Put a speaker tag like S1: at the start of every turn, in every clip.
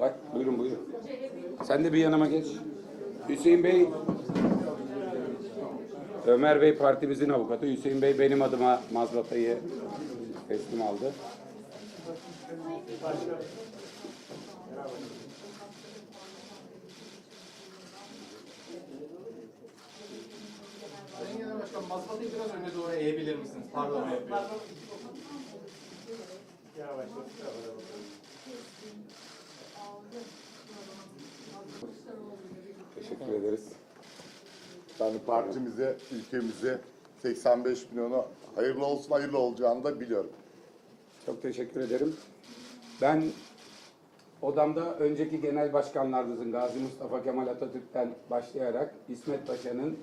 S1: Bak buyurun buyurun. Sen de bir yanıma geç. Hüseyin Bey Ömer Bey partimizin avukatı. Hüseyin Bey benim adıma mazlatayı teslim aldı.
S2: Sayın Genel Başkan, mazbatayı biraz öne doğru eğebilir misiniz? Parlama yapıyor.
S1: Teşekkür ederiz.
S3: Yani partimize, ülkemize 85 milyonu hayırlı olsun hayırlı olacağını da biliyorum.
S1: Çok teşekkür ederim. Ben odamda önceki genel başkanlarımızın Gazi Mustafa Kemal Atatürk'ten başlayarak İsmet Paşa'nın,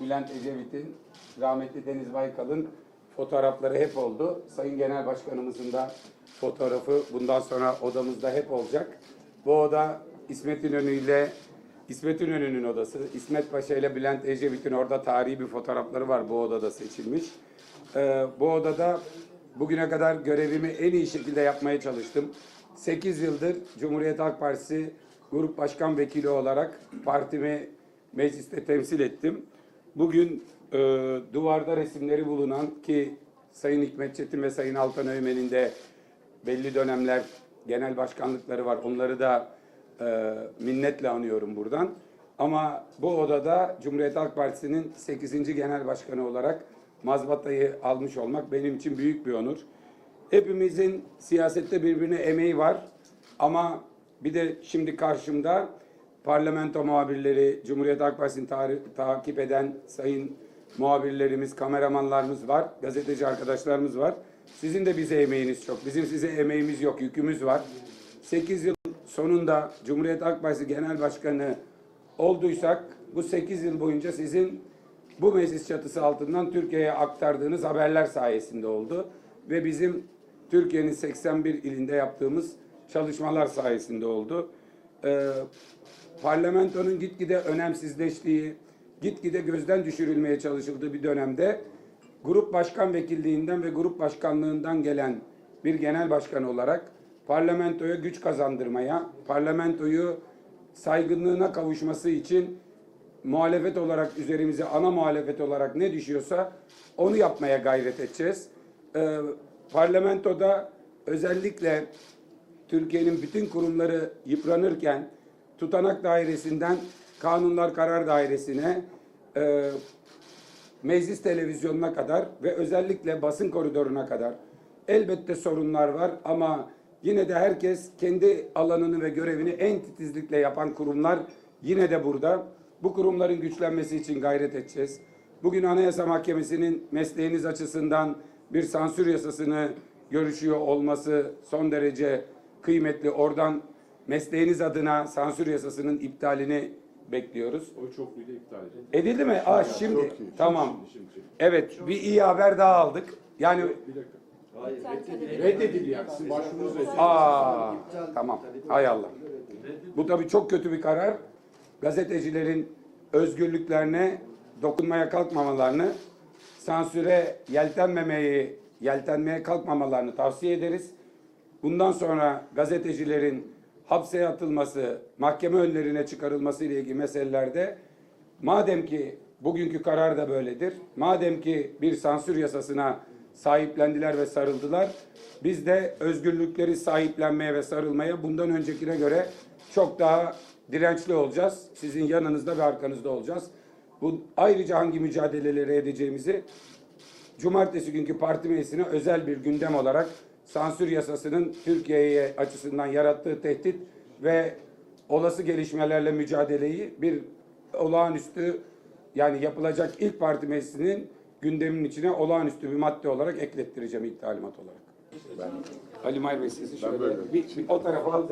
S1: Bülent Ecevit'in, rahmetli Deniz Baykal'ın fotoğrafları hep oldu. Sayın Genel Başkanımızın da fotoğrafı bundan sonra odamızda hep olacak. Bu oda İsmet İnönü ile İsmet İnönü'nün odası. İsmet Paşa ile Bülent Ecevit'in orada tarihi bir fotoğrafları var bu odada seçilmiş. Ee, bu odada bugüne kadar görevimi en iyi şekilde yapmaya çalıştım. 8 yıldır Cumhuriyet Halk Partisi Grup Başkan Vekili olarak partimi mecliste temsil ettim. Bugün e, duvarda resimleri bulunan ki Sayın Hikmet Çetin ve Sayın Altan Öğmen'in de belli dönemler genel başkanlıkları var. Onları da e, minnetle anıyorum buradan. Ama bu odada Cumhuriyet Halk Partisi'nin 8. genel başkanı olarak mazbatayı almış olmak benim için büyük bir onur. Hepimizin siyasette birbirine emeği var ama bir de şimdi karşımda parlamento muhabirleri, Cumhuriyet Halk Partisi'ni tari- takip eden sayın muhabirlerimiz, kameramanlarımız var, gazeteci arkadaşlarımız var. Sizin de bize emeğiniz çok. Bizim size emeğimiz yok, yükümüz var. 8 yıl sonunda Cumhuriyet Halk Partisi Genel Başkanı olduysak bu 8 yıl boyunca sizin bu meclis çatısı altından Türkiye'ye aktardığınız haberler sayesinde oldu. Ve bizim Türkiye'nin 81 ilinde yaptığımız çalışmalar sayesinde oldu. Ee, parlamentonun gitgide önemsizleştiği, gitgide gözden düşürülmeye çalışıldığı bir dönemde grup başkan vekilliğinden ve grup başkanlığından gelen bir genel başkan olarak parlamentoya güç kazandırmaya, parlamentoyu saygınlığına kavuşması için muhalefet olarak üzerimize ana muhalefet olarak ne düşüyorsa onu yapmaya gayret edeceğiz. Ee, parlamentoda özellikle Türkiye'nin bütün kurumları yıpranırken tutanak dairesinden kanunlar karar dairesine e, meclis televizyonuna kadar ve özellikle basın koridoruna kadar elbette sorunlar var ama yine de herkes kendi alanını ve görevini en titizlikle yapan kurumlar yine de burada. Bu kurumların güçlenmesi için gayret edeceğiz. Bugün Anayasa Mahkemesi'nin mesleğiniz açısından bir sansür yasasını görüşüyor olması son derece kıymetli. Oradan mesleğiniz adına sansür yasasının iptalini bekliyoruz.
S4: O çokluğu da iptal edildi.
S1: Edildi mi? Aa şimdi tamam. Evet bir iyi haber daha aldık. Yani
S4: Bir dakika. Reddedildi yani. Sizin başvurunuz reddedildi.
S1: aa tamam. Hay Allah. Bu tabii çok kötü bir karar. Gazetecilerin özgürlüklerine dokunmaya kalkmamalarını, sansüre yeltenmemeyi, yeltenmeye kalkmamalarını tavsiye ederiz. Bundan sonra gazetecilerin hapse atılması, mahkeme önlerine çıkarılması ile ilgili meselelerde madem ki bugünkü karar da böyledir, madem ki bir sansür yasasına sahiplendiler ve sarıldılar, biz de özgürlükleri sahiplenmeye ve sarılmaya bundan öncekine göre çok daha dirençli olacağız. Sizin yanınızda ve arkanızda olacağız. Bu ayrıca hangi mücadeleleri edeceğimizi Cumartesi günkü parti meclisine özel bir gündem olarak sansür yasasının Türkiye'ye açısından yarattığı tehdit ve olası gelişmelerle mücadeleyi bir olağanüstü yani yapılacak ilk parti meclisinin gündeminin içine olağanüstü bir madde olarak eklettireceğim ilk talimat olarak. Ali May Bey sizi şöyle bir, bir o tarafa al.